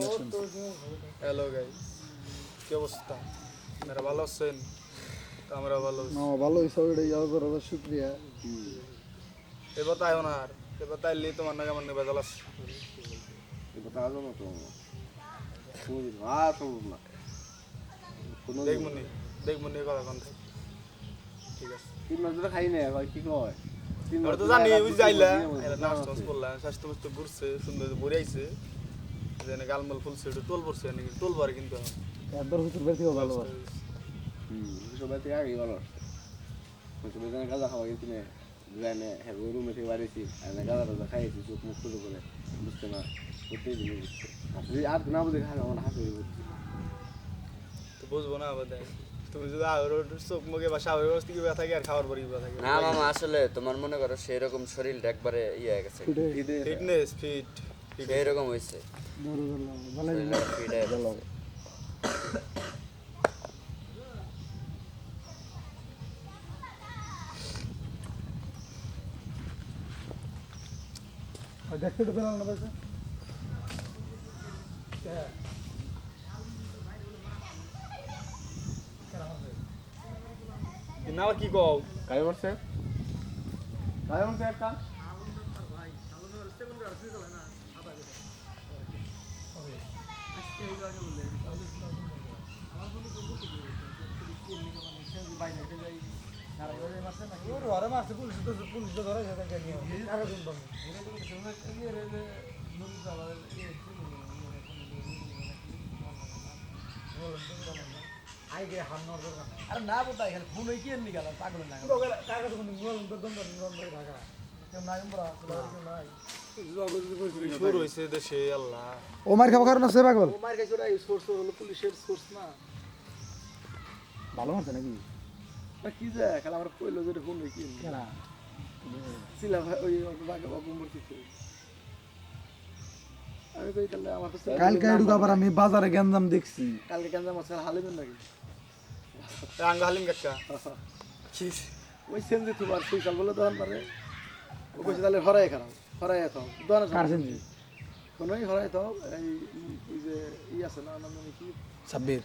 Hello guys কি অবস্থা? আপনারা ভালো আছেন? তো আমরা ভালো না ভালো হয়েছে ওইটা ইয়ার করার শুক্রিয়া। এবার তাই না আর। এবার তাইলে তোমার নাকি আমার নিবে জ্বালাস এবার তারা জানো তো। আর না। দেখমুনি দেখমুনি কথা কোন ঠিক আছে। তিন মাস ধরে খাই না ভাই কি কয়? তিন মাস তো জানি দুটো যাইলা না নাচ টাচ করলাম স্বাস্থ্য ঘুরছে সুন্দর ভরে আইছে। যেন গালমল পড়ছে নাকি পরে কিন্তু একবার হুজুর বের থেকে ভালো হুম সবাই থেকে আগেই ভালো আসছে সবাই গাঁজা খাওয়া কিন্তু না জানে হ্যাঁ রুমে থেকে বাড়িয়েছি আর গাঁজা টাজা খাইয়েছি চোখ মুখ খুলে করে বুঝতে না প্রত্যেক দিনই বুঝছে আসলে আর না বুঝে খাই আমার হাসি বুঝছে তো বুঝব না আবার দেখ। তুমি যদি আবার চোখ মুখে বা স্বাভাবিক অবস্থা কি থাকে আর খাওয়ার পরে থাকে। না মামা আসলে তোমার মনে করো সেই রকম শরীরটা একবারে ইয়ে গেছে। ফিটনেস ফিট সেই রকম হয়েছে। হয়ে। দেখতে তো পেলাম না কি কও? কাই মারছে কাই মারছে একটা ঘরে আইগে হান নর দরকার আরে না বোধ হয় ফোন হয়ে কি এমনি গেল পাগল না তো দম দম ঢাকা কেউ নাই আমরা কেউ নাই শুরু হয়েছে দেশে আল্লাহ। ও মার খাবার কারণ আছে পাগল? ও মার কাছে সোর্স হলো পুলিশের সোর্স না। ভালো মারছে নাকি? কি যায় খালি আমরা কইলো যে ফোন কি এমনি ছিলা ওই বাঘা বাবু মূর্তিতে আমি কই তাহলে আমার তো কালকে ঢুকা আমি বাজারে গেঞ্জাম দেখছি। কালকে কেন আছে স্যার নাকি? আঙ্গ হালিম কাকা? ওই সেম যে তোমার সেই বলে দোকান পারে ও কইছে তাহলে হরাই খারাপ হরাই খাও দোকানে কারছেন কোনোই হরাই তো এই এই যে ই আছে না নাম কি? সাব্বির।